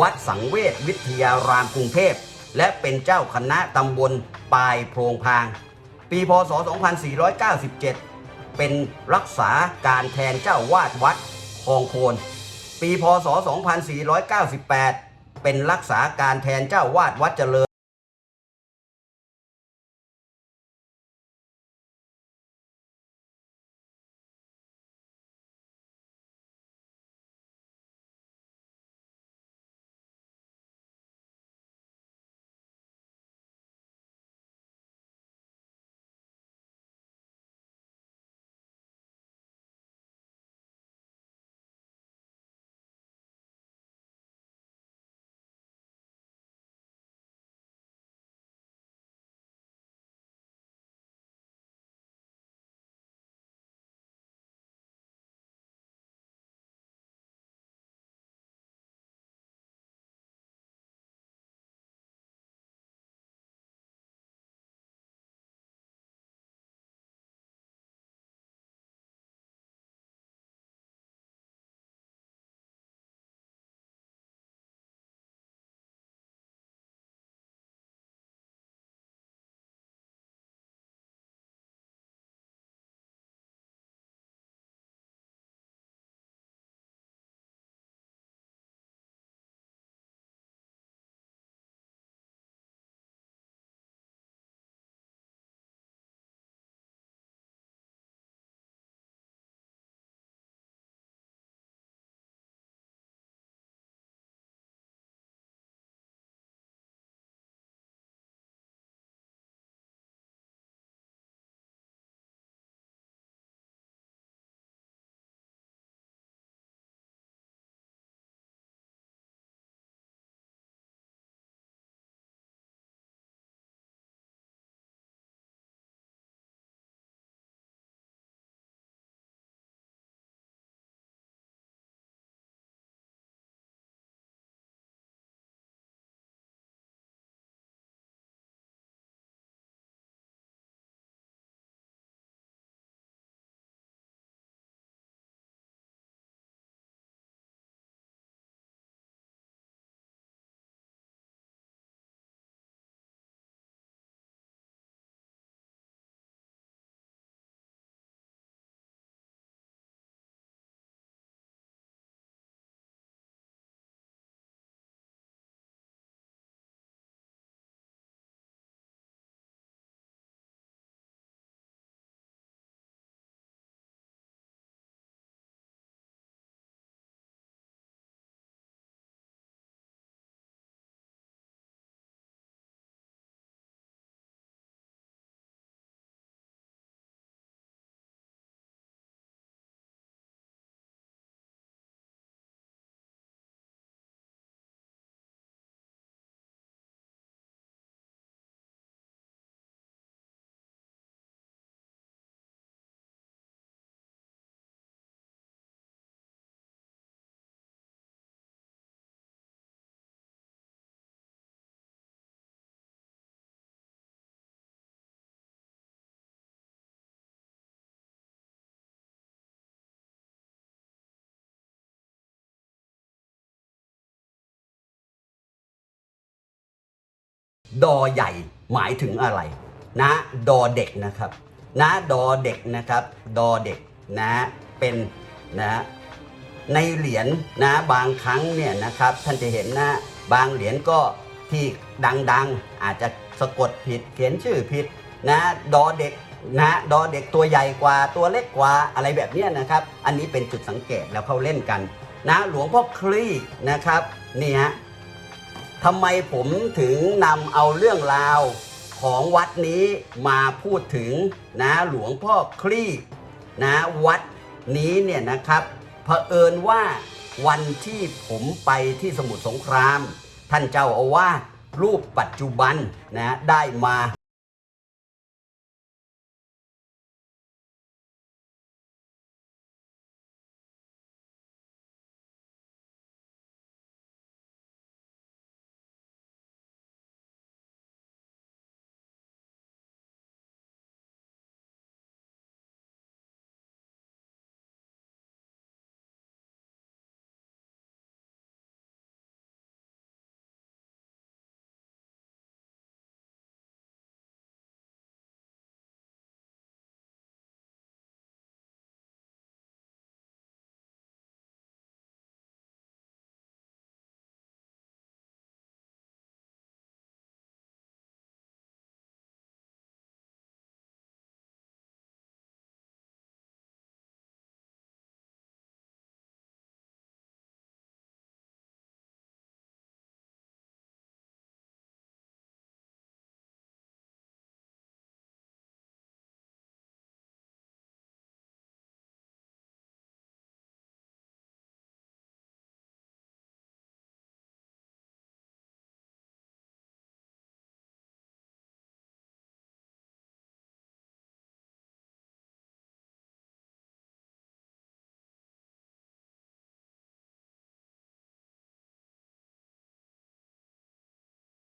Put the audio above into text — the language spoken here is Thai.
วัดสังเวชวิทยารามกรุงเทพ และเป็นเจ้าคณะตำบลปลายโพรงพาง ปีพศ 2497 เป็นรักษาการแทนเจ้าวาดวัดคลองโคน ปีพศ 2498 เป็นรักษาการแทนเจ้าวาดวัดเจริญ ดอใหญ่หมายถึงอะไร นะดอเด็กนะครับ นะดอเด็กนะครับ ดอเด็กนะเป็นนะในเหรียญนะบางครั้งเนี่ยนะครับท่านจะเห็นนะบางเหรียญก็ที่ดังๆ อาจจะสะกดผิดเขียนชื่อผิดนะดอเด็กนะดอเด็กตัวใหญ่กว่าตัวเล็กกว่าอะไรแบบนี้นะครับ อันนี้เป็นจุดสังเกตแล้วเขาเล่นกัน นะหลวงพ่อคลี่นะครับนี่ฮะ ทำไมผมถึงนำเอาเรื่องราวของวัดนี้มาพูดถึงนะหลวงพ่อคลี่นะวัดนี้เนี่ยนะครับเผอิญว่าวันที่ผมไปที่สมุทรสงคราม ท่านเจ้าอาวาสรูปปัจจุบันนะได้มา